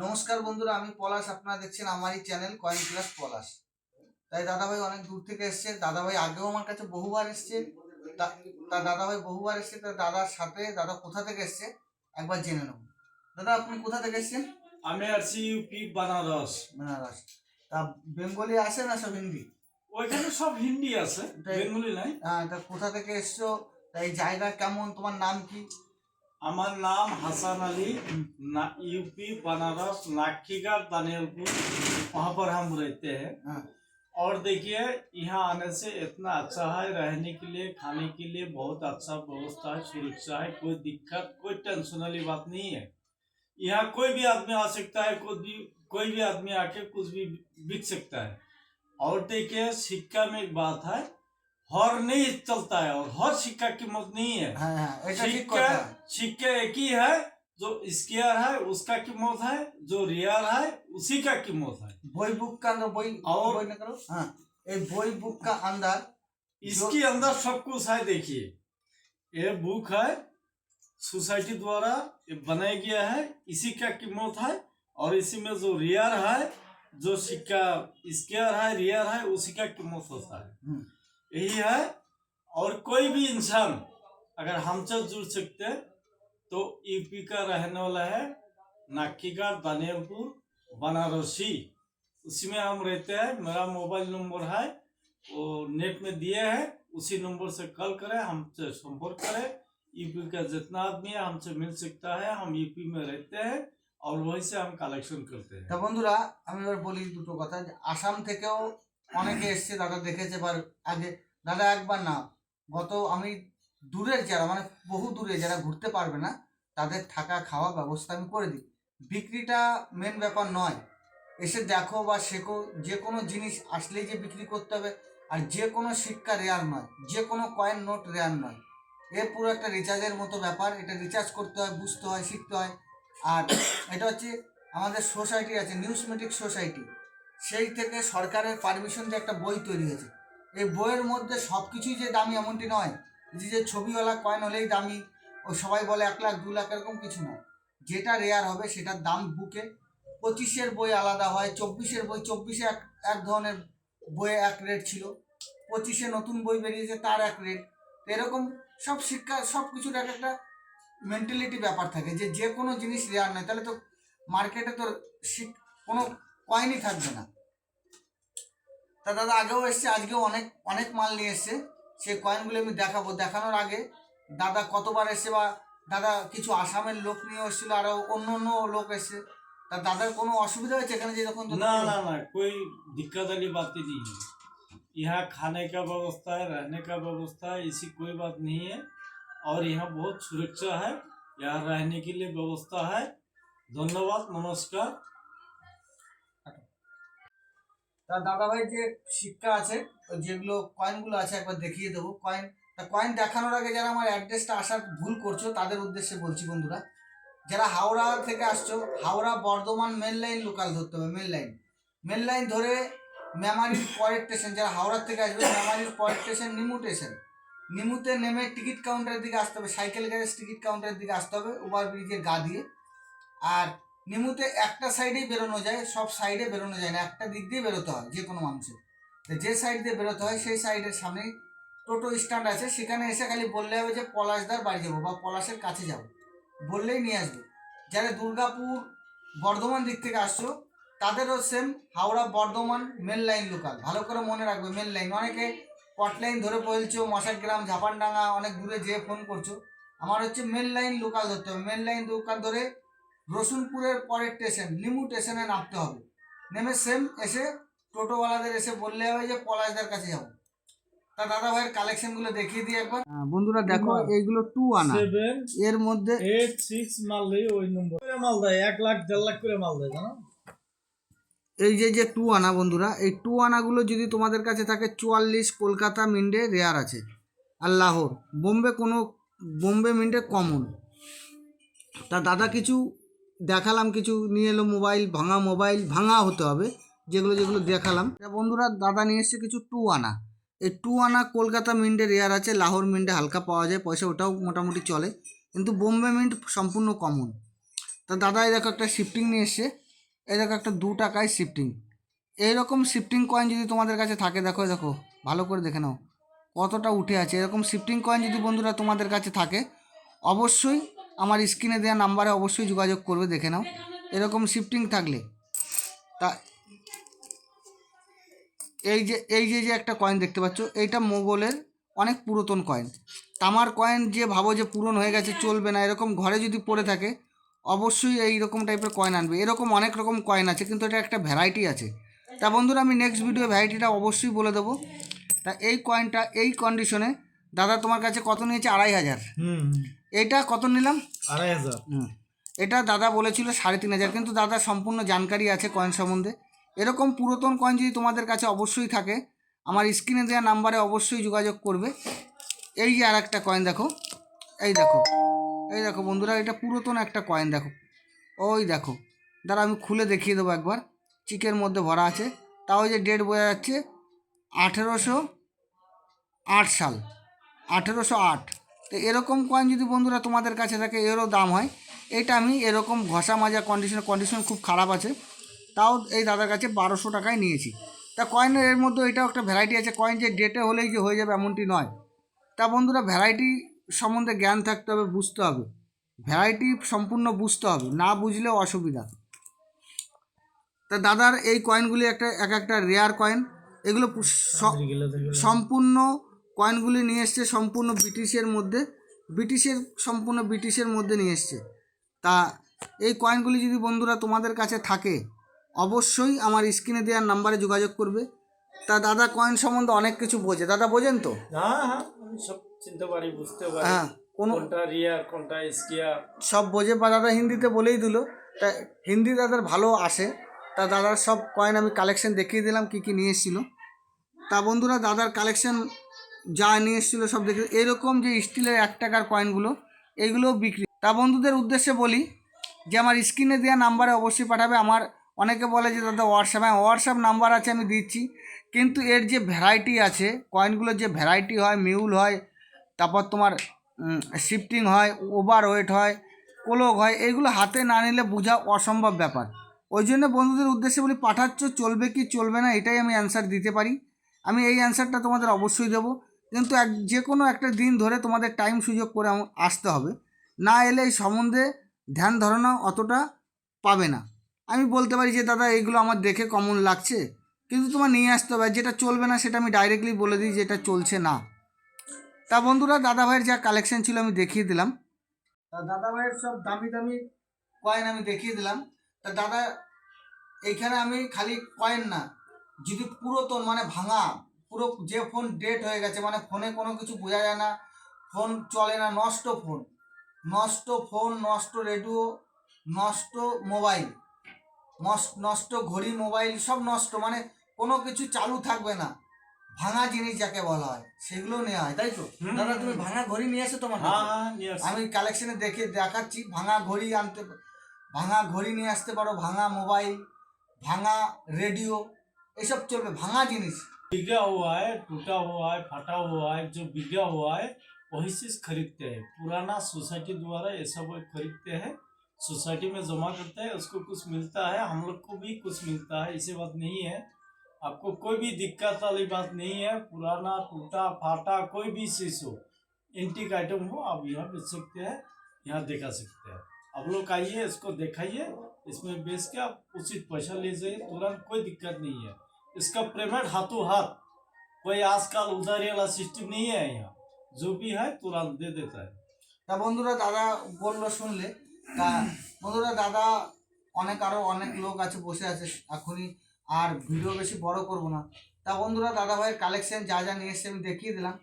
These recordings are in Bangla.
নমস্কার বন্ধুরা আমি পলাশ আপনারা দেখছেন আমারই চ্যানেল কয়েন প্লাস পলাশ। তাই দাদাভাই অনেক দূর থেকে এসছে। দাদাভাই আগেও আমার কাছে বহুবার এসছে। তা- তা দাদাভাই বহুবার এসছে। তার দাদার সাথে দাদা কোথা থেকে এসছে? একবার জেনে নেব। দাদা আপনি কোথা থেকে এসছেন? আমি আসছি ইউপি বানারস। বেনারস। তা বেঙ্গলি আসে না সব হিন্দি? ওইখানে সব হিন্দি আছে। বেঙ্গলি নাই। হ্যাঁ তা কোথা থেকে এসছো? তাই জায়গা কেমন? তোমার নাম কি? আমার नाम हसन अली ना यूपी बनारस नाखीगढ़ दानियलपुर वहाँ पर हम रहते हैं हाँ और देखिए यहाँ आने से इतना अच्छा है रहने के लिए खाने के लिए बहुत अच्छा व्यवस्था है सुरक्षा है कोई दिक्कत कोई टेंशन वाली बात नहीं है यहाँ कोई भी आदमी आ सकता है कोई भी कोई भी आदमी आके कुछ भी बिक सकता है और देखिए सिक्का में एक बात है हर नहीं चलता है और हर सिक्का कीमत नहीं है। सिक्का सिक्का एक ही है जो स्केयर है उसका कीमत है जो रियल है उसी का कीमत है। बोई बुक का ना बोई और बोई करो हाँ ये बोई बुक का अंदर इसके अंदर सब कुछ है देखिए। ये बुक है सोसाइटी द्वारा ये बनाया गया है इसी का कीमत है और इसी में जो रियर है जो सिक्का स्केयर है रियर है उसी का कीमत होता है। यही है और कोई भी इंसान अगर हमसे जुड़ सकते हैं तो यूपी का रहने वाला है नाकीगढ़ दानियलपुर बनारसी उसी में हम रहते हैं मेरा मोबाइल नंबर है वो नेट में दिए हैं उसी नंबर से कॉल करें हमसे संपर्क करें यूपी का जितना आदमी है हमसे मिल सकता है हम यूपी में रहते हैं और वहीं से हम कलेक्शन करते हैं তা বন্ধুরা আমি এবার বলি দুটো কথা যে আসাম থেকেও অনেকে এসছে, দাদা দেখেছে, এবার আগে, দাদা একবার না, গত আমি দূরের যারা মানে বহু দূরে যারা ঘুরতে পারবে না, তাদের থাকা খাওয়া ব্যবস্থা আমি করে দিই। বিক্রিটা মেন ব্যাপার নয়। এসে দেখো বা শেখো, যে কোনো জিনিস আসলেই যে বিক্রি করতে হবে, আর যে কোনো শিক্ষা রেয়ার নয়, যে কোনো কয়েন নোট রেয়ার নয়। এ পুরো একটা রিচার্জের মতো ব্যাপার, এটা রিচার্জ করতে হয়, বুঝতে হয়, শিখতে হয়। আর এটা হচ্ছে আমাদের সোসাইটি আছে, নিউজমেটিক সোসাইটি। সেই থেকে সরকারের পারমিশন যে একটা বই তৈরি হয়েছে। এই বইয়ের মধ্যে সব কিছুই যে দামি এমনটি নয়, যে যে ছবিওয়ালা কয়েন হলেই দামি, ও সবাই বলে এক লাখ, দু লাখ এরকম কিছু নয় যেটা রেয়ার হবে সেটার দাম বুকে পঁচিশের বই আলাদা হয়, চব্বিশের বই, চব্বিশে এক এক ধরনের বইয়ে এক রেট ছিল, পঁচিশে নতুন বই বেরিয়েছে তার এক রেট এরকম সব শিক্ষা সব কিছুর এক একটা মেন্টালিটি ব্যাপার থাকে, যে যে কোনো জিনিস রেয়ার নয়। তাহলে তো মার্কেটে তো শিক- কোনো কয়েনই থাকবে না তা দাদা আগেও এসছে আজকেও অনেক অনেক মাল নিয়ে এসছে সেই কয়েনগুলো আমি দেখাবো দেখানোর আগে দাদা কতবার এসছে বা দাদা কিছু আসামের লোক নিয়ে এসেছিলো আরও অন্য অন্য লোক এসছে তা দাদার কোনো অসুবিধা হয়েছে এখানে যে যখন ना ना ना कोई दिक्कत वाली बात ही नहीं है यहाँ खाने का व्यवस्था है रहने का व्यवस्था है ऐसी कोई बात नहीं है और यहाँ बहुत सुरक्षा है यहाँ रहने के लिए व्यवस्था है धन्यवाद नमस्कार তা দাদাভাই যে শিক্ষা আছে, যেগুলো কয়েনগুলো আছে, একবার দেখিয়ে দেবো। কয়েন তা কয়েন দেখানোর আগে যারা আমার অ্যাড্রেসটা আসার ভুল করছ, তাদের উদ্দেশ্যে বলছি বন্ধুরা, যারা হাওড়া থেকে আসছো, Howrah Bardhaman main line local ধরতে হবে মেন লাইন মেন লাইন ধরে মেমারির পরের স্টেশন যারা হাওড়ার থেকে আসবে, মেমারির পরের স্টেশন নিমু স্টেশন নিমুতে নেমে টিকিট কাউন্টারের দিকে আসতে হবে সাইকেল গ্যারেজ টিকিট কাউন্টারের দিকে আসতে হবে ওভার ব্রিজের গা দিয়ে। আর নিমুতে একটা সাইডেই বেরোনো যায়, সব সাইডে বেরোনো যায় না, একটা দিক দিয়ে বেরোতে হয় যে কোনো মানুষের। যে সাইড দিয়ে বেরোতে হয়, সেই সাইডের সামনেই টোটো স্ট্যান্ড আছে, সেখানে এসে খালি বললে হবে যে পলাশদার বাড়ি যাব বা পলাশের কাছে যাব। বললেই নিয়ে আসবে। যারা দুর্গাপুর, বর্ধমান দিক থেকে আসছো, তাদেরও same Howrah, Bardhaman main line local ভালো করে মনে রাখবে মেন লাইন অনেকে পট লাইন ধরে বলছো মশাগ্রাম ঝাপানডাঙ্গা, অনেক দূরে যেয়ে ফোন করছ। আমার হচ্ছে মেন লাইন লোকাল ধরতে হবে। মেন লাইন লোকাল ধরে রসুনপুরের পরের স্টেশন নিমু স্টেশনে নামতে হবে। নেমে সেম এসে টোটোওয়ালাদের এসে বললে হবে যে পলাশদার কাছে যাব। তা দাদা ভাইয়ের কালেকশনগুলো দেখিয়ে দিই একবার। বন্ধুরা দেখো এইগুলো টু আনা। এর মধ্যে এইট সিক্স মাল দেয় ওই নম্বর মাল দেয় এক লাখ দেড় লাখ করে মাল দেয় জানো? এই যে যে টু আনা বন্ধুরা এই টু আনাগুলো যদি তোমাদের কাছে থাকে চুয়াল্লিশ কলকাতা মিন্ডে রেয়ার আছে। আর লাহোর বোম্বে কোনো বোম্বে মিন্ডে কমন তা দাদা কিছু দেখালাম কিছু, নিয়ে এলো মোবাইল, ভাঙা মোবাইল, ভাঙা হতে হবে, যেগুলো যেগুলো দেখালাম। বন্ধুরা, দাদা নিয়ে এসছে কিছু টু আনা এই টু আনা কলকাতা মিন্টে রেয়ার আছে, লাহোর মিন্টে হালকা পাওয়া যায়, পয়সা ওটাও মোটামুটি চলে, কিন্তু বোম্বে মিন্ট সম্পূর্ণ কমন। তা দাদা, এই দেখো একটা শিফটিং নিয়ে এসছে, এই দেখো একটা দু টাকায় শিফটিং। এইরকম শিফটিং কয়েন যদি তোমাদের কাছে থাকে, দেখো দেখো, ভালো করে দেখে নাও, কতটা উঠে আছে। এরকম শিফটিং কয়েন যদি বন্ধুরা তোমাদের কাছে থাকে, অবশ্যই আমার স্ক্রিনে দেওয়া নাম্বারে অবশ্যই যোগাযোগ করবে, দেখে নাও। এরকম শিফটিং থাকলে। তা এই যে এই যে যে একটা কয়েন দেখতে পাচ্ছ, এইটা মোগলের অনেক পুরাতন কয়েন তামার কয়েন যে ভাবো যে পুরন হয়ে গেছে, চলবে না, এরকম ঘরে যদি পড়ে থাকে, অবশ্যই এই রকম টাইপের কয়েন আনবে। এরকম অনেক রকম কয়েন আছে, কিন্তু এটা একটা ভ্যারাইটি আছে। তা বন্ধুরা, আমি নেক্সট ভিডিও ভ্যারাইটিটা অবশ্যই বলে দেবো। তা এই কয়েনটা এই কন্ডিশনে দাদা তোমার কাছে কত নিয়েছে? আড়াই হাজার। হুম। এইটা কত নিলাম? আড়াই হাজার। হুম। এটা দাদা বলেছিল সাড়ে তিন হাজার কিন্তু দাদা সম্পূর্ণ জানকারি আছে কয়েন সম্বন্ধে। এরকম পুরাতন কয়েন যদি তোমাদের কাছে অবশ্যই থাকে আমার স্ক্রিনে দেওয়া নাম্বারে অবশ্যই যোগাযোগ করবে। এই যে আর একটা কয়েন দেখো। এই দেখো। এই দেখো বন্ধুরা এটা পুরাতন একটা কয়েন দেখো। ওই দেখো। দাঁড়া আমি খুলে দেখিয়ে দেবো একবার। চিকের মধ্যে ভরা আছে। তাও যে ডেট বোঝা যাচ্ছে আঠেরোশো আট সাল। আঠেরোশো আট। তো এরকম কয়েন যদি বন্ধুরা তোমাদের কাছে থাকে এরও দাম হয়। এটা আমি এরকম ঘষা মাজা কন্ডিশন কন্ডিশন খুব খারাপ আছে। তাও এই দাদার কাছে বারোশো টাকায় নিয়েছি। তা কয়েনের এর মধ্যে এটাও একটা ভ্যারাইটি আছে। কয়েন যে ডেটে হলেই যে হয়ে যাবে এমনটি নয়। তা বন্ধুরা ভ্যারাইটি সম্বন্ধে জ্ঞান থাকতে হবে বুঝতে হবে। ভ্যারাইটি সম্পূর্ণ বুঝতে হবে না বুঝলেও অসুবিধা। তা দাদার এই কয়েনগুলি একটা এক একটা রেয়ার কয়েন এগুলো সম্পূর্ণ কয়েনগুলি নিয়ে এসছে সম্পূর্ণ ব্রিটিশের মধ্যে ব্রিটিশের সম্পূর্ণ ব্রিটিশের মধ্যে নিয়ে এসছে। তা এই কয়েনগুলি যদি বন্ধুরা তোমাদের কাছে থাকে অবশ্যই আমার স্ক্রিনে দেওয়ার নাম্বারে যোগাযোগ করবে। তা দাদা কয়েন সম্বন্ধে অনেক কিছু বোঝে। দাদা বোঝেন তো? হ্যাঁ হ্যাঁ কোনো সব বোঝে বা দাদা হিন্দিতে বলেই দিল। তা হিন্দি দাদার ভালো আসে। তা দাদার সব কয়েন আমি কালেকশন দেখিয়ে দিলাম কী কী নিয়ে এসেছিল। তা বন্ধুরা দাদার কালেকশন যা নিয়ে এসেছিল সব দেখে এরকম যে স্টিলের এক টাকার কয়েনগুলো এইগুলোও বিক্রি। তা বন্ধুদের উদ্দেশ্যে বলি যে আমার স্ক্রিনে দেওয়া নাম্বারে অবশ্যই পাঠাবে। আমার অনেকে বলে যে, দাদা হোয়াটসঅ্যাপ হ্যাঁ হোয়াটসঅ্যাপ নাম্বার আছে, আমি দিচ্ছি। কিন্তু এর যে ভ্যারাইটি আছে কয়েনগুলোর যে ভ্যারাইটি হয় মিউল হয়, তারপর তোমার শিফটিং হয় ওভার ওয়েট হয় কোলক হয়, এইগুলো হাতে না নিলে বোঝা অসম্ভব ব্যাপার। ওই জন্য বন্ধুদের উদ্দেশ্যে বলি, পাঠাচ্ছ, চলবে কি, চলবে না? এটাই আমি অ্যান্সার দিতে পারি। আমি এই অ্যান্সারটা তোমাদের অবশ্যই দেবো। কিন্তু এক যে কোনো একটা দিন ধরে তোমাদের টাইম সুযোগ করে আসতে হবে। না এলে এই সম্বন্ধে ধ্যান ধারণা অতটা পাবে না। আমি বলতে পারি যে, দাদা, এইগুলো আমার দেখে কমন লাগছে? কিন্তু তোমার নিয়ে আসতে হবে। যেটা চলবে না, সেটা আমি ডাইরেক্টলি বলে দিই যে, এটা চলছে না। তা বন্ধুরা দাদা ভাইয়ের যা কালেকশন ছিল আমি দেখিয়ে দিলাম। তা দাদা ভাইয়ের সব দামি দামি কয়েন আমি দেখিয়ে দিলাম। তা দাদা, এইখানে আমি খালি কয়েন না, যদি পুরাতন মানে ভাঙা পুরো যে ফোন ডেট হয়ে গেছে মানে ফোনে কোনো কিছু বোঝা যায় না ফোন চলে না নষ্ট ফোন নষ্ট ফোন নষ্ট রেডিও নষ্ট মোবাইল নষ্ট- নষ্ট ঘড়ি মোবাইল সব নষ্ট মানে কোনো কিছু চালু থাকবে না ভাঙা জিনিস যাকে বলা হয় সেগুলো নেওয়া হয় তাই তো দাদা তুমি ভাঙা ঘড়ি নিয়ে এসো তোমার হ্যাঁ? হ্যাঁ। আমি কালেকশনে দেখে দেখাচ্ছি ভাঙা ঘড়ি আনতে ভাঙা ঘড়ি নিয়ে আসতে পারো ভাঙা মোবাইল ভাঙা রেডিও এসব চলবে ভাঙা জিনিস बिका हुआ है, टूटा हुआ है, फटा हुआ है, जो बिगड़ा हुआ है, वही चीज़ खरीदते हैं। पुराना सोसाइटी द्वारा ये सब खरीदते हैं। सोसाइटी में जमा करते हैं, उसको कुछ मिलता है, हम लोग को भी कुछ मिलता है, ऐसी बात नहीं है। आपको कोई भी दिक्कत वाली बात नहीं है, पुराना, टूटा, फाटा, कोई भी चीज़ हो एंटीक आइटम हो, आप यहाँ बेच सकते हैं, यहाँ दिखा सकते हैं। आप लोग आइए, इसको दिखाइए, इसमें बेच के आप उचित पैसा ले जाइए तुरंत कोई दिक्कत नहीं है। इसका पेमेंट हाथों हाथ कोई आजकल उधारी वाला सिस्टम नहीं है यहाँ जो भी है तुरंत दे देता है তা বন্ধুরা দাদা বললো শুনলে তা বন্ধুরা দাদা অনেক আরও অনেক লোক আছে বসে আছে এখনই আর ভিডিও বেশি বড় করব না তা বন্ধুরা দাদা ভাইয়ের কালেকশন যা যা নিয়ে এসছে আমি দেখিয়ে দিলাম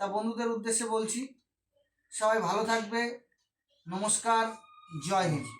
তা বন্ধুদের উদ্দেশ্যে বলছি সবাই ভালো থাকবে নমস্কার জয় হিন্দ